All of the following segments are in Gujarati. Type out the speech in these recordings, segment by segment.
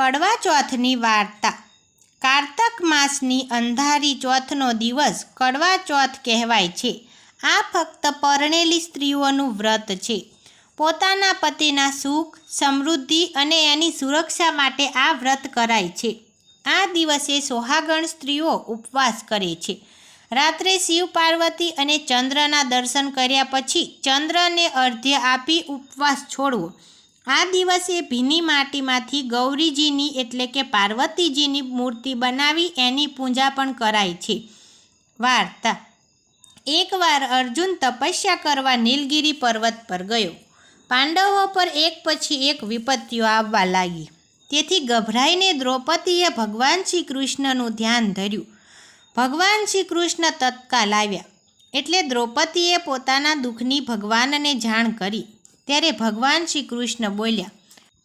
કડવા ચોથની વાર્તા. કારતક માસની અંધારી ચોથનો દિવસ કડવા ચોથ કહેવાય છે. આ ફક્ત પરણેલી સ્ત્રીઓનું વ્રત છે. પોતાના પતિના સુખ, સમૃદ્ધિ અને એની સુરક્ષા માટે આ વ્રત કરાય છે. આ દિવસે સોહાગણ સ્ત્રીઓ ઉપવાસ કરે છે. રાત્રે શિવ પાર્વતી અને ચંદ્રના દર્શન કર્યા પછી ચંદ્રને અર્ધ્ય આપી ઉપવાસ છોડવો. આ દિવસે ભીની માટીમાંથી ગૌરીજીની એટલે કે પાર્વતીજીની મૂર્તિ બનાવી એની પૂજા પણ કરાય છે. વાર્તા. એકવાર અર્જુન તપસ્યા કરવા નીલગિરી પર્વત પર ગયો. પાંડવો પર એક પછી એક વિપત્તિઓ આવવા લાગી. તેથી ગભરાઈને દ્રૌપદીએ ભગવાન શ્રી કૃષ્ણનું ધ્યાન ધર્યું. ભગવાન શ્રી કૃષ્ણ તત્કાલ આવ્યા. એટલે દ્રૌપદીએ પોતાના દુઃખની ભગવાનને જાણ કરી. ત્યારે ભગવાન શ્રી કૃષ્ણ બોલ્યા,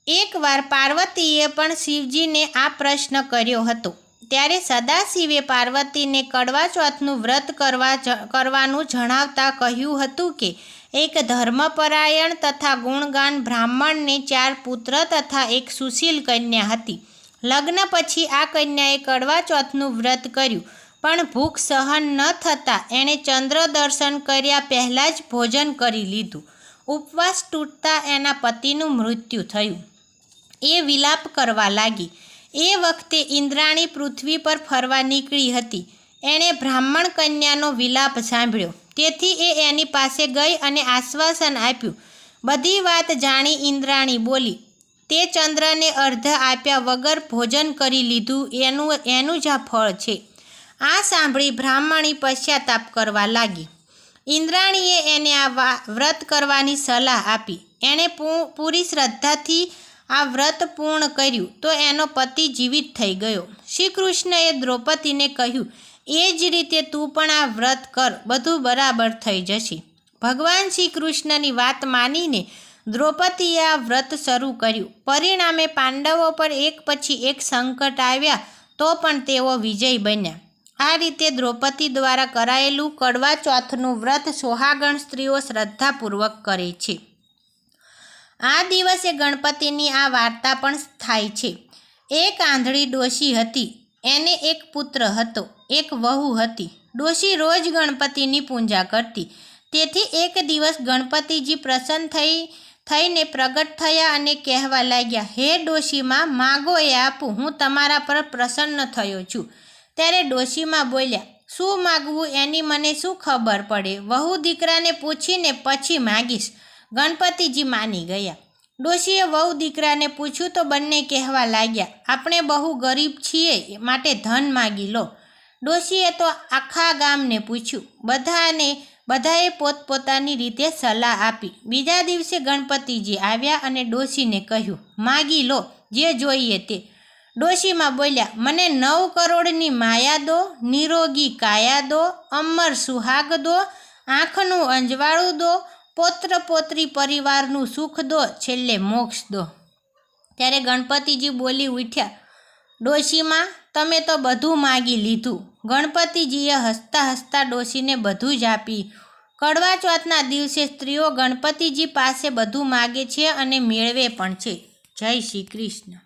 એકવાર પાર્વતીએ પણ શિવજીને આ પ્રશ્ન કર્યો હતો. ત્યારે સદાશિવે પાર્વતીને કડવા ચોથનું વ્રત કરવા કરવાનું જણાવતા કહ્યું હતું કે, એક ધર્મપરાયણ તથા ગુણગાન બ્રાહ્મણને ચાર પુત્ર તથા એક સુશીલ કન્યા હતી. લગ્ન પછી આ કન્યાએ કડવા ચોથનું વ્રત કર્યું, પણ ભૂખ સહન ન થતાં એણે ચંદ્ર દર્શન કર્યા પહેલાં જ ભોજન કરી લીધું. ઉપવાસ તૂટતા એના પતિનું મૃત્યુ થયું. એ વિલાપ કરવા લાગી. એ વખતે ઇન્દ્રાણી પૃથ્વી પર ફરવા નીકળી હતી. એણે બ્રાહ્મણ કન્યાનો વિલાપ સાંભળ્યો. તેથી એ એની પાસે ગઈ અને આશ્વાસન આપ્યું. બધી વાત જાણી ઇન્દ્રાણી બોલી, તે ચંદ્રને અર્ધ આપ્યા વગર ભોજન કરી લીધું એનું એનું જ ફળ છે. આ સાંભળી બ્રાહ્મણી પશ્ચાતાપ કરવા લાગી. ઇન્દ્રાણીએ એને આ વ્રત કરવાની સલાહ આપી. એણે પૂરી શ્રદ્ધાથી આ વ્રત પૂર્ણ કર્યું તો એનો પતિ જીવિત થઈ ગયો. શ્રી કૃષ્ણએ દ્રૌપદીને કહ્યું, એ જ રીતે તું પણ આ વ્રત કર, બધું બરાબર થઈ જશે. ભગવાન શ્રી કૃષ્ણની વાત માનીને દ્રૌપદીએ આ વ્રત શરૂ કર્યું. પરિણામે પાંડવો પર એક પછી એક સંકટ આવ્યા તો પણ તેઓ વિજય બન્યા. આ રીતે દ્રૌપદી દ્વારા કરાયેલું કડવા ચોથનું વ્રત સોહાગણ સ્ત્રીઓ શ્રદ્ધાપૂર્વક કરે છે. આ દિવસે ગણપતિની આ વાર્તા પણ થાય છે. એક આંધળી ડોશી હતી, એને એક પુત્ર હતો, એક વહુ હતી. ડોશી રોજ ગણપતિની પૂજા કરતી. તેથી એક દિવસ ગણપતિજી પ્રસન્ન થઈ, થઈને પ્રગટ થયા અને કહેવા લાગ્યા, હે ડોશીમાં, માગો એ આપું, હું તમારા પર પ્રસન્ન થયો છું. ત્યારે ડોશીમાં બોલ્યા, શું માગવું એની મને શું ખબર પડે? વહુ દીકરાને પૂછીને પછી માગીશ. ગણપતિજી માની ગયા. ડોશીએ વહુ દીકરાને પૂછ્યું તો બંને કહેવા લાગ્યા, આપણે બહુ ગરીબ છીએ માટે ધન માગી લો. ડોશીએ તો આખા ગામને પૂછ્યું, બધાને, બધાએ પોતપોતાની રીતે સલાહ આપી. બીજા દિવસે ગણપતિજી આવ્યા અને ડોશીને કહ્યું, માગી લો, જે જોઈએ તે. ડોશીમાં બોલ્યા, મને નવ કરોડની માયા દો, નિરોગી કાયા દો, અમર સુહાગ દો, આંખનું અંજવાળું દો, પોત્ર પોત્રી પરિવારનું સુખ દો, છેલ્લે મોક્ષ દો. ત્યારે ગણપતિજી બોલી ઉઠ્યા, ડોશીમાં, તમે તો બધું માગી લીધું. ગણપતિજીએ હસતા હસતા ડોશીને બધું જ આપી. કડવા ચોથના દિવસે સ્ત્રીઓ ગણપતિજી પાસે બધું માગે છે અને મેળવે પણ છે. જય શ્રી કૃષ્ણ.